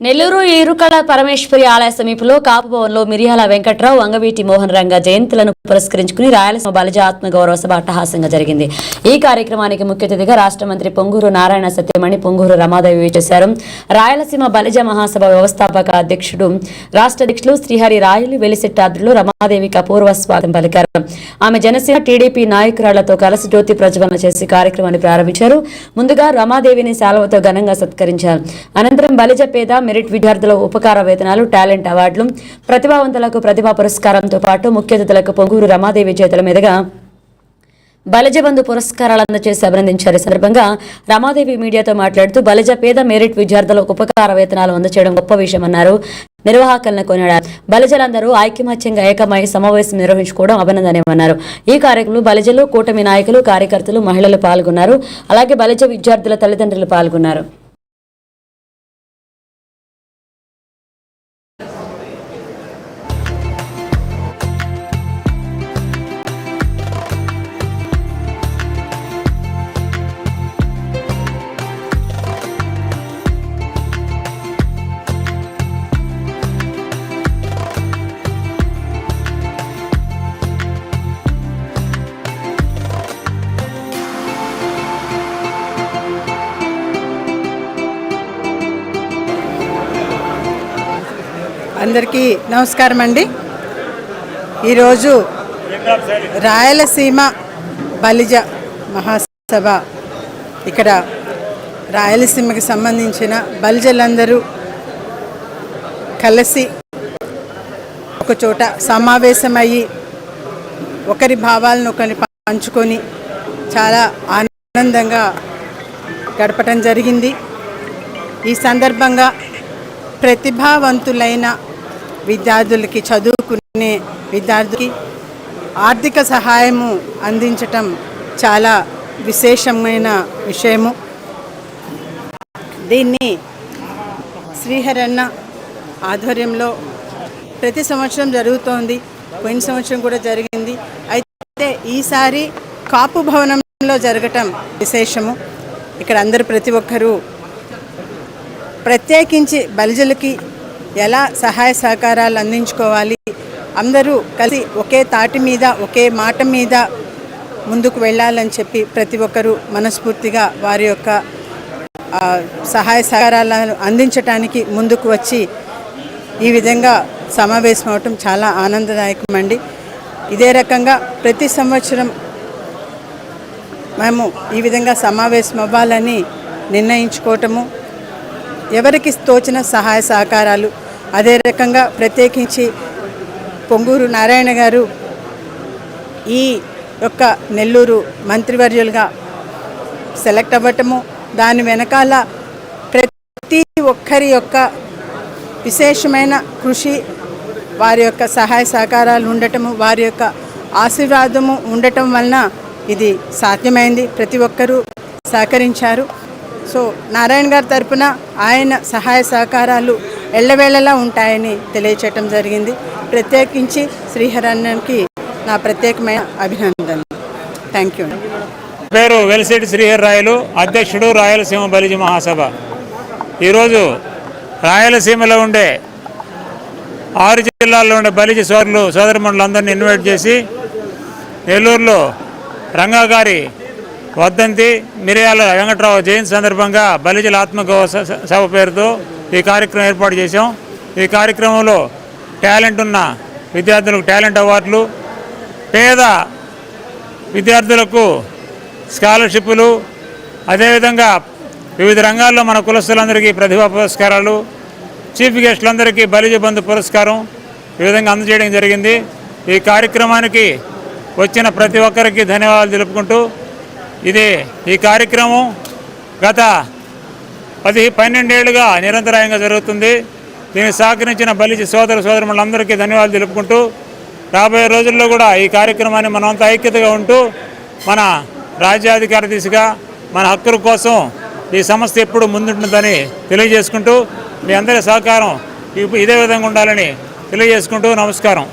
నెల్లూరు ఇరుకల పరమేశ్వరి ఆలయ సమీపంలో కాపు భవన్లో మిరియాల వెంకట్రావు అంగవీటి మోహన్ రంగ జయంతులను పురస్కరించుకుని రాయలసీమ బలిజ ఆత్మగౌరవ సభ అట్టహాసంగా జరిగింది. ఈ కార్యక్రమానికి ముఖ్య అతిథిగా రాష్ట్ర మంత్రి పొంగూరు నారాయణ సత్యమణి పొంగూరు రమాదేవి చేశారు రాయలసీమ బలిజ మహాసభ వ్యవస్థాపక అధ్యక్షుడు రాష్ట్ర అధ్యక్షులు శ్రీహరి రాయలు వెలిసెట్టాద్రులు రమాదేవికి అపూర్వ స్వాగతం పలికారు. ఆమె జనసేన టీడీపీ నాయకురాళ్ళతో కలిసి జ్యోతి ప్రజ్వలన చేసి కార్యక్రమాన్ని ప్రారంభించారు. ముందుగా రమాదేవిని శాలవతో ఘనంగా సత్కరించారు. అనంతరం బలిజ పేద మెరిట్ విద్యార్థుల ఉపకార వేతనాలు టాలెంట్ అవార్డులు ప్రతిభావంతులకు ప్రతిభా పురస్కారంతో పాటు ముఖ్య అతిథులకు పొంగూరు రమాదేవి చేతుల మీదుగా బలజబంధు పురస్కారాలు అందజేసి అభినందించారు. ఈ సందర్భంగా రమాదేవి మీడియాతో మాట్లాడుతూ బలజ పేద మెరిట్ విద్యార్థులకు ఉపకార వేతనాలు అందచేయడం గొప్ప విషయమన్నారు నిర్వాహకులను కొనియాడారు. బలజలందరూ ఐకమత్యంగా ఏకమై సమావేశం నిర్వహించుకోవడం అభినందనమన్నారు ఈ కార్యక్రమంలో బలజలు కూటమి నాయకులు కార్యకర్తలు మహిళలు పాల్గొన్నారు. అలాగే బలజ విద్యార్థుల తల్లిదండ్రులు పాల్గొన్నారు. అందరికీ నమస్కారం అండి. ఈరోజు రాయలసీమ బలిజ మహాసభ. ఇక్కడ రాయలసీమకి సంబంధించిన బలిజలందరూ కలిసి ఒక చోట సమావేశమయ్యి ఒకరి భావాలను ఒకరిని పంచుకొని చాలా ఆనందంగా గడపటం జరిగింది. ఈ సందర్భంగా ప్రతిభావంతులైన విద్యార్థులకి చదువుకునే విద్యార్థులకి ఆర్థిక సహాయము అందించటం చాలా విశేషమైన విషయము. దీన్ని శ్రీహరన్న ఆధ్వర్యంలో ప్రతి సంవత్సరం జరుగుతోంది. పోయిన సంవత్సరం కూడా జరిగింది. అయితే ఈసారి కాపు భవనంలో జరగటం విశేషము. ఇక్కడ అందరు ప్రతి ఒక్కరూ ప్రత్యేకించి బలిజలకి ఎలా సహాయ సహకారాలు అందించుకోవాలి? అందరూ కలిసి ఒకే తాటి మీద ఒకే మాట మీద ముందుకు వెళ్ళాలని చెప్పి ప్రతి ఒక్కరూ మనస్ఫూర్తిగా వారి యొక్క సహాయ సహకారాలను అందించటానికి ముందుకు వచ్చి ఈ విధంగా సమావేశం అవటం చాలా ఆనందదాయకం అండి ఇదే రకంగా ప్రతి సంవత్సరం మేము ఈ విధంగా సమావేశం అవ్వాలని నిర్ణయించుకోవటము ఎవరికి తోచిన సహాయ సహకారాలు అదే రకంగా ప్రత్యేకించి పొంగూరు నారాయణ గారు ఈ యొక్క నెల్లూరు మంత్రివర్యులుగా సెలెక్ట్ అవ్వటము దాని వెనకాల ప్రతి ఒక్కరి యొక్క విశేషమైన కృషి వారి యొక్క సహాయ సహకారాలు ఉండటము వారి యొక్క ఆశీర్వాదము ఉండటం వలన ఇది సాధ్యమైంది. ప్రతి ఒక్కరూ సహకరించారు. సో నారాయణ గారి తరపున ఆయన సహాయ సహకారాలు ఎల్లవేళలా ఉంటాయని తెలియచేయటం జరిగింది. ప్రత్యేకించి శ్రీహరన్నకి నా ప్రత్యేకమైన అభినందన థ్యాంక్ యూ పేరు వెలిసిటి శ్రీహరి రాయలు అధ్యక్షుడు రాయలసీమ బలిజీ మహాసభ. ఈరోజు రాయలసీమలో ఉండే ఆరు జిల్లాల్లో ఉండే బలిజ సోదరులు సోదరిమణులందరినీ ఇన్వైట్ చేసి నెల్లూరులో రంగా గారి మిరియాల వెంకట్రావు జయంతి సందర్భంగా బలిజల ఆత్మగౌరవ స- సభ పేరుతో ఈ కార్యక్రమం ఏర్పాటు చేశాం. ఈ కార్యక్రమంలో టాలెంట్ ఉన్న విద్యార్థులకు టాలెంట్ అవార్డులు పేద విద్యార్థులకు స్కాలర్షిప్లు అదేవిధంగా వివిధ రంగాల్లో మన కులస్తులందరికీ ప్రతిభా పురస్కారాలు చీఫ్ గెస్టులందరికీ బలిజ బంధు పురస్కారం ఈ విధంగా అందజేయడం జరిగింది. ఈ కార్యక్రమానికి వచ్చిన ప్రతి ఒక్కరికి ధన్యవాదాలు తెలుపుకుంటూ ఇది ఈ కార్యక్రమం గత పది పన్నెండేళ్ళుగా నిరంతరాయంగా జరుగుతుంది. దీనికి సహకరించిన బలిజ సోదర సోదరులందరికీ ధన్యవాదాలు తెలుపుకుంటూ రాబోయే రోజుల్లో కూడా ఈ కార్యక్రమాన్ని మనమంతా ఐక్యతగా ఉంటూ మన రాజ్యాధికార దిశగా మన హక్కుల కోసం ఈ సంస్థ ఎప్పుడు ముందుంటుందని తెలియజేసుకుంటూ మీ అందరి సహకారం ఇదే విధంగా ఉండాలని తెలియజేసుకుంటూ నమస్కారం.